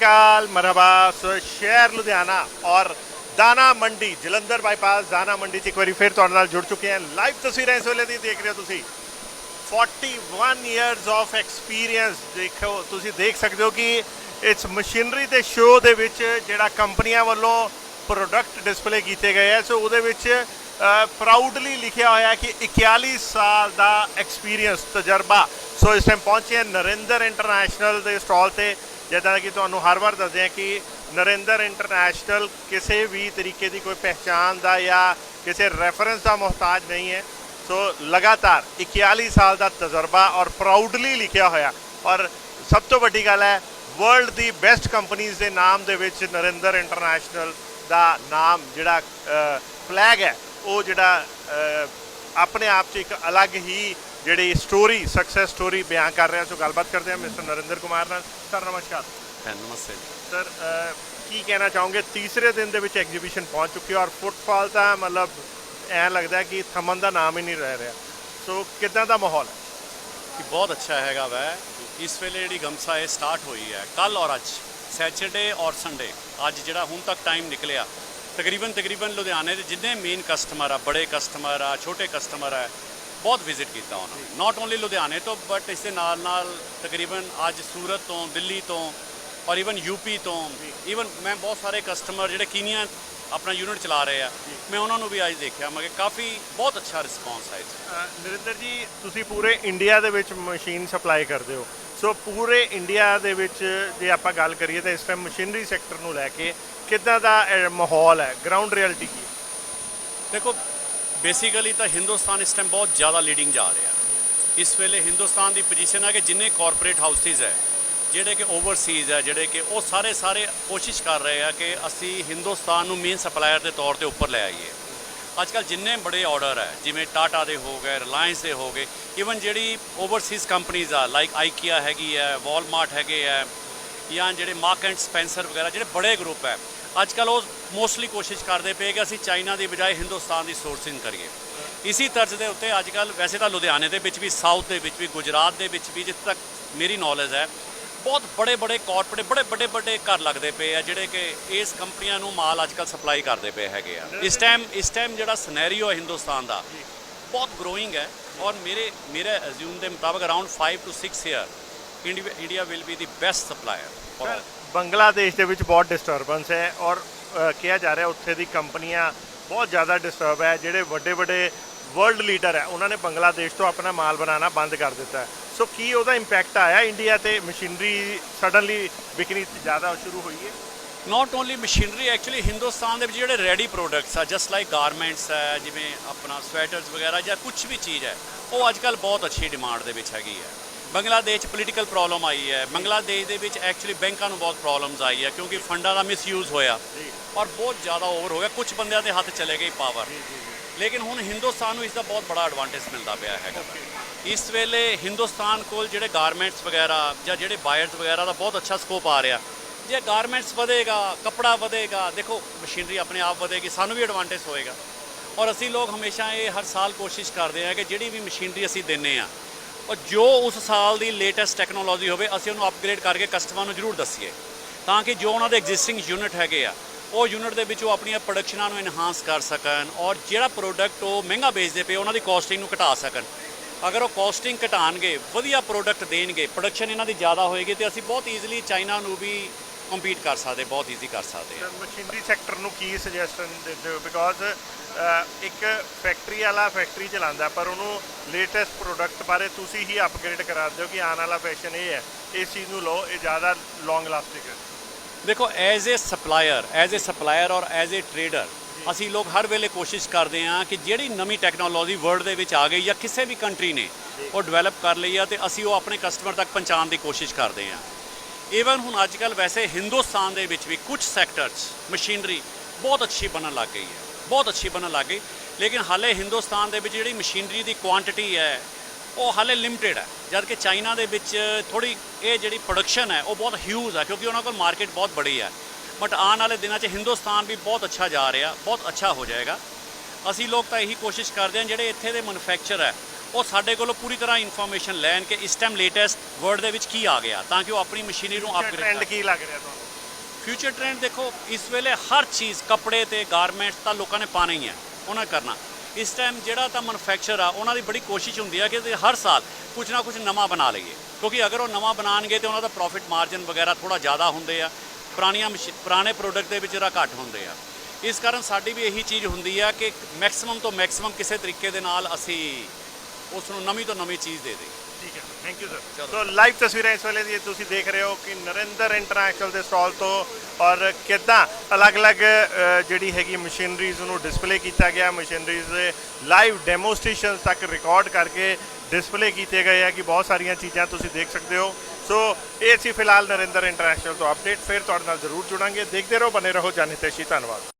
ਅਕਾਲ, ਮਰਹਬਾ, ਸੋ ਸ਼ਹਿਰ ਲੁਧਿਆਣਾ ਔਰ ਦਾਣਾ ਮੰਡੀ, ਜਲੰਧਰ ਬਾਈਪਾਸ, ਦਾਣਾ ਮੰਡੀ 'ਚ ਇੱਕ ਵਾਰੀ ਫਿਰ ਤੁਹਾਡੇ ਨਾਲ ਜੁੜ ਚੁੱਕੇ ਹਾਂ। ਲਾਈਵ ਤਸਵੀਰਾਂ ਇਸ ਵੇਲੇ ਦੀ ਦੇਖ ਰਹੇ ਹੋ ਤੁਸੀਂ। 41 ਇਅਰਸ ਆਫ ਐਕਸਪੀਰੀਅੰਸ ਦੇਖੋ, ਤੁਸੀਂ ਦੇਖ ਸਕਦੇ ਹੋ ਕਿ ਇਸ ਮਸ਼ੀਨਰੀ ਦੇ ਸ਼ੋਅ ਦੇ ਵਿੱਚ ਜਿਹੜਾ ਕੰਪਨੀਆਂ ਵੱਲੋਂ ਪ੍ਰੋਡਕਟ ਡਿਸਪਲੇ ਕੀਤੇ ਗਏ ਆ। ਸੋ ਉਹਦੇ ਵਿੱਚ ਪ੍ਰਾਊਡਲੀ ਲਿਖਿਆ ਹੋਇਆ ਕਿ 41 ਸਾਲ ਦਾ ਐਕਸਪੀਰੀਅੰਸ ਤਜਰਬਾ। ਸੋ ਇਸ ਟਾਈਮ ਪਹੁੰਚੇ ਨਰਿੰਦਰ ਇੰਟਰਨੈਸ਼ਨਲ ਦੇ ਸਟਾਲ ਤੇ। ਜਿੱਦਾਂ ਕਿ ਤੁਹਾਨੂੰ ਹਰ ਵਾਰ ਦੱਸਦੇ ਹਾਂ ਕਿ ਨਰਿੰਦਰ ਇੰਟਰਨੈਸ਼ਨਲ ਕਿਸੇ ਵੀ ਤਰੀਕੇ ਦੀ ਕੋਈ ਪਹਿਚਾਨ ਦਾ ਜਾਂ ਕਿਸੇ ਰੈਫਰੈਂਸ ਦਾ ਮੁਹਤਾਜ ਨਹੀਂ ਹੈ। ਸੋ ਲਗਾਤਾਰ 41 ਸਾਲ ਦਾ ਤਜਰਬਾ ਔਰ ਪ੍ਰਾਊਡਲੀ ਲਿਖਿਆ ਹੋਇਆ। ਔਰ ਸਭ ਤੋਂ ਵੱਡੀ ਗੱਲ ਹੈ ਵਰਲਡ ਦੀ ਬੈਸਟ ਕੰਪਨੀਆਂ ਦੇ ਨਾਮ ਦੇ ਵਿੱਚ ਨਰਿੰਦਰ ਇੰਟਰਨੈਸ਼ਨਲ ਦਾ ਨਾਮ ਜਿਹੜਾ ਫਲੈਗ ਹੈ, ਉਹ ਜਿਹੜਾ ਆਪਣੇ ਆਪ 'ਚ ਇੱਕ ਅਲੱਗ ਹੀ ਜਿਹੜੀ ਸਟੋਰੀ ਸਕਸੈਸ ਸਟੋਰੀ ਬਿਆਨ ਕਰ ਰਿਹਾ ਸੋ ਗੱਲਬਾਤ ਕਰਦੇ ਹਾਂ ਮਿਸਟਰ ਨਰਿੰਦਰ ਕੁਮਾਰ ਨਾਲ। ਸਰ ਨਮਸਕਾਰ। ਨਮਸਤੇ। ਸਰ ਕੀ ਕਹਿਣਾ ਚਾਹੋਗੇ? ਤੀਸਰੇ ਦਿਨ ਦੇ ਵਿੱਚ ਐਗਜ਼ੀਬਿਸ਼ਨ ਪਹੁੰਚ ਚੁੱਕੀ ਹੈ ਔਰ ਫੁੱਟਫਾਲ ਤਾਂ ਮਤਲਬ ਐ ਲੱਗਦਾ ਕਿ ਥਮਨ ਦਾ ਨਾਮ ਹੀ ਨਹੀਂ ਰਹਿ ਰਿਹਾ। ਸੋ ਕਿਦਾਂ ਦਾ ਮਾਹੌਲ ਹੈ? ਕਿ ਬਹੁਤ ਅੱਛਾ ਹੈਗਾ ਵੈ। ਇਸ ਵੇਲੇ ਜਿਹੜੀ ਗਮਸਾ ਇਹ ਸਟਾਰਟ ਹੋਈ ਹੈ ਕੱਲ ਔਰ ਅੱਜ ਸੈਚਰਡੇ ਔਰ ਸੰਡੇ। ਅੱਜ ਜਿਹੜਾ ਹੁਣ ਤੱਕ ਟਾਈਮ ਨਿਕਲਿਆ ਤਕਰੀਬਨ ਤਕਰੀਬਨ ਲੁਧਿਆਣੇ ਦੇ ਜਿੰਨੇ ਮੇਨ ਕਸਟਮਰ ਆ ਬੜੇ ਕਸਟਮਰ ਆ ਛੋਟੇ ਕਸਟਮਰ ਆ ਬਹੁਤ ਵਿਜ਼ਿਟ ਕੀਤਾ ਉਹਨਾਂ ਨੇ ਨਾਟ ਓਨਲੀ ਲੁਧਿਆਣੇ ਤੋਂ ਬਟ ਇਸ ਦੇ ਨਾਲ ਨਾਲ ਤਕਰੀਬਨ ਅੱਜ ਸੂਰਤ ਤੋਂ ਦਿੱਲੀ ਤੋਂ ਔਰ ਇਵਨ ਯੂਪੀ ਤੋਂ ਇਵਨ ਮੈਂ ਬਹੁਤ ਸਾਰੇ ਕਸਟਮਰ ਜਿਹੜੇ ਕੀਨੀਆ ਆਪਣਾ ਯੂਨਿਟ ਚਲਾ ਰਹੇ ਆ ਮੈਂ ਉਹਨਾਂ ਨੂੰ ਵੀ ਅੱਜ ਦੇਖਿਆ ਮੈਂ ਕਿ ਕਾਫੀ ਬਹੁਤ ਅੱਛਾ ਰਿਸਪੌਂਸ 'ਚ। ਅ, ਨਰਿੰਦਰ ਜੀ ਤੁਸੀਂ ਪੂਰੇ ਇੰਡੀਆ ਦੇ ਵਿੱਚ ਮਸ਼ੀਨ ਸਪਲਾਈ ਕਰਦੇ ਹੋ ਸੋ ਪੂਰੇ ਇੰਡੀਆ ਦੇ ਵਿੱਚ ਜੇ ਆਪਾਂ ਗੱਲ ਕਰੀਏ ਤਾਂ ਇਸ ਟਾਈਮ ਮਸ਼ੀਨਰੀ ਸੈਕਟਰ ਨੂੰ ਲੈ ਕੇ ਕਿੱਦਾਂ ਦਾ ਮਾਹੌਲ ਹੈ ਗਰਾਊਂਡ ਰਿਐਲਿਟੀ ਕੀ ਹੈ? ਦੇਖੋ ਬੇਸਿਕਲੀ ਤਾਂ ਹਿੰਦੁਸਤਾਨ ਇਸ ਟਾਈਮ ਬਹੁਤ ਜ਼ਿਆਦਾ ਲੀਡਿੰਗ ਜਾ ਰਿਹਾ। ਇਸ ਵੇਲੇ ਹਿੰਦੁਸਤਾਨ ਦੀ ਪੋਜੀਸ਼ਨ ਹੈ ਕਿ ਜਿੰਨੇ ਕਾਰਪੋਰੇਟ ਹਾਊਸਿਸ ਹੈ, ਜਿਹੜੇ ਕਿ ਓਵਰਸੀਜ਼ ਹੈ, ਜਿਹੜੇ ਕਿ ਉਹ ਸਾਰੇ ਸਾਰੇ ਕੋਸ਼ਿਸ਼ ਕਰ ਰਹੇ ਆ ਕਿ ਅਸੀਂ ਹਿੰਦੁਸਤਾਨ ਨੂੰ ਮੇਨ ਸਪਲਾਇਰ ਦੇ ਤੌਰ ਤੇ ਉੱਪਰ ਲੈ ਆਈਏ। ਅੱਜ ਕੱਲ ਜਿੰਨੇ ਬੜੇ ਆਰਡਰ ਹੈ, ਜਿਵੇਂ ਟਾਟਾ ਦੇ ਹੋ ਗਏ ਰਿਲਾਇੰਸ ਦੇ ਹੋ ਗਏ ਇਵਨ ਜਿਹੜੀ ਓਵਰਸੀਜ਼ ਕੰਪਨੀਆਂ ਆ ਲਾਈਕ ਆਈਕੀਆ ਹੈਗੀ ਹੈ ਵਾਲਮਾਰਟ ਹੈਗੇ ਹੈ, ਜਾਂ ਜਿਹੜੇ ਮਾਰਕ ਐਂਡ ਸਪੈਂਸਰ ਵਗੈਰਾ, ਜਿਹੜੇ ਬੜੇ ਗਰੁੱਪ ਹੈ ਅੱਜ ਕੱਲ ਉਹ ਮੋਸਟਲੀ ਕੋਸ਼ਿਸ਼ ਕਰਦੇ ਪਏ ਕਿ ਅਸੀਂ ਚਾਈਨਾ ਦੀ ਬਜਾਏ ਹਿੰਦੁਸਤਾਨ ਦੀ ਸੋਰਸਿੰਗ ਕਰੀਏ। ਇਸੀ ਤਰਜ਼ ਦੇ ਉੱਤੇ ਅੱਜ ਕੱਲ ਵੈਸੇ ਤਾਂ ਲੁਧਿਆਣੇ ਦੇ ਵਿੱਚ ਵੀ ਸਾਊਥ ਦੇ ਵਿੱਚ ਵੀ, ਗੁਜਰਾਤ ਦੇ ਵਿੱਚ ਵੀ, ਜਿੱਥੇ ਤੱਕ ਮੇਰੀ ਨੌਲੇਜ ਹੈ, ਬਹੁਤ ਬੜੇ ਬੜੇ ਕਾਰਪੋਰੇਟ ਬੜੇ ਵੱਡੇ ਵੱਡੇ ਘਰ ਲੱਗਦੇ ਪਏ ਆ ਜਿਹੜੇ ਕਿ ਇਸ ਕੰਪਨੀਆਂ ਨੂੰ ਮਾਲ ਅੱਜ ਕੱਲ ਸਪਲਾਈ ਕਰਦੇ ਪਏ ਹੈਗੇ ਆ। ਇਸ ਟਾਈਮ ਇਸ ਟਾਈਮ ਜਿਹੜਾ ਸਿਨੈਰੀਓ ਹੈ ਹਿੰਦੁਸਤਾਨ ਦਾ, ਬਹੁਤ ਗਰੋਇੰਗ ਹੈ। ਔਰ ਮੇਰੇ ਮੇਰੇ ਅਜ਼ਿਊਮ ਦੇ ਮੁਤਾਬਕ around 5 to 6 year India will be the best supplier sir Bangladesh ਦੇ ਵਿੱਚ ਬਹੁਤ ਡਿਸਟਰਬੈਂਸ ਹੈ ਔਰ ਅ, ਕਿਹਾ ਜਾ ਰਿਹਾ ਉੱਥੇ ਦੀ ਕੰਪਨੀਆਂ ਬਹੁਤ ਜ਼ਿਆਦਾ ਡਿਸਟਰਬ ਹੈ ਜਿਹੜੇ ਵੱਡੇ ਵੱਡੇ ਵਰਲਡ ਲੀਡਰ ਹੈ ਉਹਨਾਂ ਨੇ ਬੰਗਲਾਦੇਸ਼ ਤੋਂ ਆਪਣਾ ਮਾਲ ਬਣਾਉਣਾ ਬੰਦ ਕਰ ਦਿੱਤਾ ਹੈ। ਸੋ ਕੀ ਉਹਦਾ ਇੰਪੈਕਟ ਆਇਆ ਇੰਡੀਆ ਤੇ? ਮਸ਼ੀਨਰੀ ਸਡਨਲੀ ਵਿਕਣੀ ਜ਼ਿਆਦਾ ਸ਼ੁਰੂ ਹੋਈ ਹੈ? Not only machinery actually Hindustan ਦੇ ਵਿੱਚ ਜਿਹੜੇ ਰੈਡੀ ਪ੍ਰੋਡਕਟਸ ਆ ਜਸਟ ਲਾਈਕ ਗਾਰਮੈਂਟਸ ਹੈ ਜਿਵੇਂ ਆਪਣਾ ਸਵੈਟਰਸ ਵਗੈਰਾ ਜਾਂ ਕੁਝ ਵੀ ਚੀਜ਼ ਹੈ ਉਹ ਅੱਜ ਕੱਲ ਬਹੁਤ ਅੱਛੀ ਡਿਮਾਂਡ ਦੇ ਵਿੱਚ ਹੈਗੀ ਹੈ। ਬੰਗਲਾਦੇਸ਼ ਪੋਲੀਟੀਕਲ ਪ੍ਰੋਬਲਮ ਆਈ ਹੈ। ਬੰਗਲਾਦੇਸ਼ ਦੇ ਵਿੱਚ ਐਕਚੁਅਲੀ ਬੈਂਕਾਂ ਨੂੰ ਬਹੁਤ ਪ੍ਰੋਬਲਮਸ ਆਈ ਹੈ ਕਿਉਂਕਿ ਫੰਡਾਂ ਦਾ ਮਿਸਯੂਜ਼ ਹੋਇਆ। ਔਰ ਬਹੁਤ ਜ਼ਿਆਦਾ ਓਵਰ ਹੋ ਗਿਆ। ਕੁਝ ਬੰਦਿਆਂ ਦੇ ਹੱਥ ਚਲੇ ਗਈ ਪਾਵਰ ਲੇਕਿਨ ਹੁਣ ਹਿੰਦੁਸਤਾਨ ਨੂੰ ਇਸ ਦਾ ਬਹੁਤ ਬੜਾ ਐਡਵਾਂਟੇਜ ਮਿਲਦਾ ਪਿਆ ਹੈਗਾ। ਇਸ ਵੇਲੇ ਹਿੰਦੁਸਤਾਨ ਕੋਲ ਜਿਹੜੇ ਗਾਰਮੈਂਟਸ ਵਗੈਰਾ ਜਾਂ ਜਿਹੜੇ ਬਾਇਰਸ ਵਗੈਰਾ ਦਾ ਬਹੁਤ ਅੱਛਾ ਸਕੋਪ ਆ ਰਿਹਾ। ਜੇ ਗਾਰਮੈਂਟਸ ਵਧੇਗਾ ਕਪੜਾ ਵਧੇਗਾ ਦੇਖੋ ਮਸ਼ੀਨਰੀ ਆਪਣੇ ਆਪ ਵਧੇਗੀ ਸਾਨੂੰ ਵੀ ਐਡਵਾਂਟੇਜ ਹੋਏਗਾ। ਔਰ ਅਸੀਂ ਲੋਕ ਹਮੇਸ਼ਾ ਇਹ ਹਰ ਸਾਲ ਕੋਸ਼ਿਸ਼ ਕਰਦੇ ਹਾਂ ਕਿ ਜਿਹੜੀ ਵੀ ਮਸ਼ੀਨਰੀ ਅਸੀਂ ਦਿੰਨੇ ਆ ਔਰ ਜੋ ਉਸ ਸਾਲ ਦੀ ਲੇਟੈਸਟ ਟੈਕਨੋਲੋਜੀ ਹੋਵੇ, ਅਸੀਂ ਉਹਨੂੰ ਅਪਗ੍ਰੇਡ ਕਰਕੇ ਕਸਟਮਰ ਨੂੰ ਜ਼ਰੂਰ ਦੱਸੀਏ। ਤਾਂ ਕਿ ਜੋ ਉਹਨਾਂ ਦੇ ਐਗਜ਼ਿਸਟਿੰਗ ਯੂਨਿਟ ਹੈਗੇ ਆ, ਉਹ ਯੂਨਿਟ ਦੇ ਵਿੱਚ ਉਹ ਆਪਣੀਆਂ ਪ੍ਰੋਡਕਸ਼ਨਾਂ ਨੂੰ ਇਨਹਾਂਸ ਕਰ ਸਕਣ ਔਰ ਜਿਹੜਾ ਪ੍ਰੋਡਕਟ ਉਹ ਮਹਿੰਗਾ ਵੇਚਦੇ ਪਏ, ਉਹਨਾਂ ਦੀ ਕਾਸਟਿੰਗ ਨੂੰ ਘਟਾ ਸਕਣ। ਅਗਰ ਉਹ ਕਾਸਟਿੰਗ ਘਟਾਣਗੇ, ਵਧੀਆ ਪ੍ਰੋਡਕਟ ਦੇਣਗੇ ਪ੍ਰੋਡਕਸ਼ਨ ਇਹਨਾਂ ਦੀ ਜ਼ਿਆਦਾ ਹੋਏਗੀ ਤੇ ਅਸੀਂ ਬਹੁਤ ਈਜ਼ੀਲੀ ਚਾਈਨਾ ਨੂੰ ਵੀ ਕੰਪੀਟ ਕਰ ਸਕਦੇ ਬਹੁਤ ਈਜ਼ੀ ਕਰ ਸਕਦੇ ਹਾਂ ਮਸ਼ੀਨਰੀ ਸੈਕਟਰ ਨੂੰ ਕੀ ਸੁਜੈਸਸ਼ਨ ਦਿੰਦੇ ਹੋ? ਬਿਕੋਜ਼ ਇੱਕ ਫੈਕਟਰੀ ਵਾਲਾ ਫੈਕਟਰੀ ਚਲਾਉਂਦਾ ਪਰ ਉਹਨੂੰ ਲੇਟੈਸਟ ਪ੍ਰੋਡਕਟ ਬਾਰੇ ਤੁਸੀਂ ਹੀ ਅਪਗ੍ਰੇਡ ਕਰਾ ਦਿਓ ਕਿ ਆਉਣ ਵਾਲਾ ਫੈਸ਼ਨ ਇਹ ਹੈ। ਇਸ ਚੀਜ਼ ਨੂੰ ਲਓ ਇਹ ਜ਼ਿਆਦਾ ਲੌਂਗ ਲਾਸਟਿਕ ਹੈ। ਦੇਖੋ as a supplier as a supplier ਔਰ ਐਜ਼ ਅ ਟਰੇਡਰ ਅਸੀਂ ਲੋਕ ਹਰ ਵੇਲੇ ਕੋਸ਼ਿਸ਼ ਕਰਦੇ ਹਾਂ ਕਿ ਜਿਹੜੀ ਨਵੀਂ ਟੈਕਨੋਲੋਜੀ ਵਰਲਡ ਦੇ ਵਿੱਚ ਆ ਗਈ ਜਾਂ ਕਿਸੇ ਵੀ ਕੰਟਰੀ ਨੇ ਉਹ ਡਿਵੈਲਪ ਕਰ ਲਈ ਆ ਤੇ ਅਸੀਂ ਉਹ ਆਪਣੇ ਕਸਟਮਰ ਤੱਕ ਪਹੁੰਚਾਉਣ ਦੀ ਕੋਸ਼ਿਸ਼ ਕਰਦੇ ਹਾਂ। ਈਵਨ ਹੁਣ ਅੱਜ ਕੱਲ ਵੈਸੇ ਹਿੰਦੁਸਤਾਨ ਦੇ ਵਿੱਚ ਵੀ ਕੁਝ ਸੈਕਟਰਸ ਮਸ਼ੀਨਰੀ ਬਹੁਤ ਅੱਛੀ ਬਣਨ ਲੱਗ ਗਈ ਹੈ। ਬਹੁਤ ਅੱਛੀ ਬਣਨ ਲੱਗ ਗਈ। ਲੇਕਿਨ ਹਾਲੇ ਹਿੰਦੁਸਤਾਨ ਦੇ ਵਿੱਚ ਜਿਹੜੀ ਮਸ਼ੀਨਰੀ ਦੀ ਕੁਆਂਟੀਟੀ ਹੈ, ਉਹ ਹਾਲੇ ਲਿਮਟਿਡ ਹੈ। ਜਦ ਕਿ ਚਾਈਨਾ ਦੇ ਵਿੱਚ ਥੋੜੀ ਇਹ ਜਿਹੜੀ ਪ੍ਰੋਡਕਸ਼ਨ ਹੈ, ਉਹ ਬਹੁਤ ਹਿਊਜ ਹੈ ਕਿਉਂਕਿ ਉਹਨਾਂ ਕੋਲ ਮਾਰਕੀਟ ਬਹੁਤ ਬੜੀ ਹੈ। ਬਟ ਆਉਣ ਵਾਲੇ ਦਿਨਾਂ 'ਚ ਹਿੰਦੁਸਤਾਨ ਵੀ ਬਹੁਤ ਅੱਛਾ ਜਾ ਰਿਹਾ, ਬਹੁਤ ਅੱਛਾ ਹੋ ਜਾਏਗਾ। ਅਸੀਂ ਲੋਕ ਤਾਂ ਇਹੀ ਕੋਸ਼ਿਸ਼ ਕਰਦੇ ਹਾਂ, ਜਿਹੜੇ ਇੱਥੇ ਦੇ ਮੈਨੂਫੈਕਚਰ ਹੈ ਉਹ ਸਾਡੇ ਕੋਲੋਂ ਪੂਰੀ ਤਰ੍ਹਾਂ ਇਨਫੋਰਮੇਸ਼ਨ ਲੈਣ ਕਿ ਇਸ ਟਾਈਮ ਲੇਟੈਸਟ ਵਰਲਡ ਦੇ ਵਿੱਚ ਕੀ ਆ ਗਿਆ ਤਾਂ ਕਿ ਉਹ ਆਪਣੀ ਮਸ਼ੀਨਰੀ ਨੂੰ ਟ੍ਰੈਂਡ ਅਪਗ੍ਰੇਡ ਕੀ ਲੱਗ ਰਿਹਾ ਤੁਹਾਨੂੰ? ਫਿਊਚਰ ਟ੍ਰੈਂਡ ਦੇਖੋ ਇਸ ਵੇਲੇ ਹਰ ਚੀਜ਼ ਕੱਪੜੇ ਤੇ ਗਾਰਮੈਂਟਸ ਤਾਂ ਲੋਕਾਂ ਨੇ ਪਾਣਾ ਹੀ ਹੈ ਉਹਨਾਂ ਕਰਨਾ। ਇਸ ਟਾਈਮ ਜਿਹੜਾ ਤਾਂ ਮੈਨੂਫੈਕਚਰ ਆ ਉਹਨਾਂ ਦੀ ਬੜੀ ਕੋਸ਼ਿਸ਼ ਹੁੰਦੀ ਆ ਕਿ ਹਰ ਸਾਲ ਕੁਝ ਨਾ ਕੁਝ ਨਵਾਂ ਬਣਾ ਲਈਏ। ਕਿਉਂਕਿ ਅਗਰ ਉਹ ਨਵਾਂ ਬਣਾਉਣਗੇ ਤੇ ਉਹਨਾਂ ਦਾ ਪ੍ਰੋਫਿਟ ਮਾਰਜਨ ਵਗੈਰਾ ਥੋੜਾ ਜ਼ਿਆਦਾ ਹੁੰਦੇ ਆ ਪੁਰਾਣੀਆਂ ਪੁਰਾਣੇ ਪ੍ਰੋਡਕਟ ਦੇ ਵਿੱਚ ਜਰਾ ਘੱਟ ਹੁੰਦੇ ਆ। ਇਸ ਕਾਰਨ ਸਾਡੀ ਵੀ ਇਹੀ ਚੀਜ਼ ਹੁੰਦੀ ਆ ਕਿ ਮੈਕਸਿਮਮ ਤੋਂ ਮੈਕਸਿਮਮ ਕਿਸੇ ਤਰੀਕੇ ਦੇ ਨਾਲ ਅਸੀਂ ਉਸ ਨੂੰ ਨਵੀਂ ਤੋਂ ਨਵੀਂ ਚੀਜ਼ ਦੇ ਦੇਈਏ ਠੀਕ ਹੈ thank you sir. So live ਤਸਵੀਰਾਂ ਇਸ ਵੇਲੇ ਦੀ ਤੁਸੀਂ ਦੇਖ ਰਹੇ ਹੋ ਕਿ ਨਰਿੰਦਰ ਇੰਟਰਨੈਸ਼ਨਲ ਦੇ ਸਟਾਲ ਤੋਂ ਔਰ ਕਿੱਦਾਂ ਅਲੱਗ-ਅਲੱਗ ਜਿਹੜੀ ਹੈਗੀ ਮਸ਼ੀਨਰੀਜ਼ ਨੂੰ ਡਿਸਪਲੇ ਕੀਤਾ ਗਿਆ। ਮਸ਼ੀਨਰੀਜ਼ ਦੇ ਲਾਈਵ ਡੈਮੋਸਟ੍ਰੇਸ਼ਨਸ ਤੱਕ ਰਿਕਾਰਡ ਕਰਕੇ ਡਿਸਪਲੇ ਕੀਤੇ ਗਏ ਆ ਕਿ ਬਹੁਤ ਸਾਰੀਆਂ ਚੀਜ਼ਾਂ ਤੁਸੀਂ ਦੇਖ ਸਕਦੇ ਹੋ। ਸੋ ਇਹ ਸੀ ਫਿਲਹਾਲ ਨਰਿੰਦਰ ਇੰਟਰਨੈਸ਼ਨਲ ਤੋਂ ਅਪਡੇਟ ਫਿਰ ਤੁਹਾਡੇ ਨਾਲ ਜ਼ਰੂਰ ਜੁੜਾਂਗੇ। ਦੇਖਦੇ ਰਹੋ ਬਨੇ ਰਹੋ ਜਾਣੇ ਤੇ ਧੰਨਵਾਦ।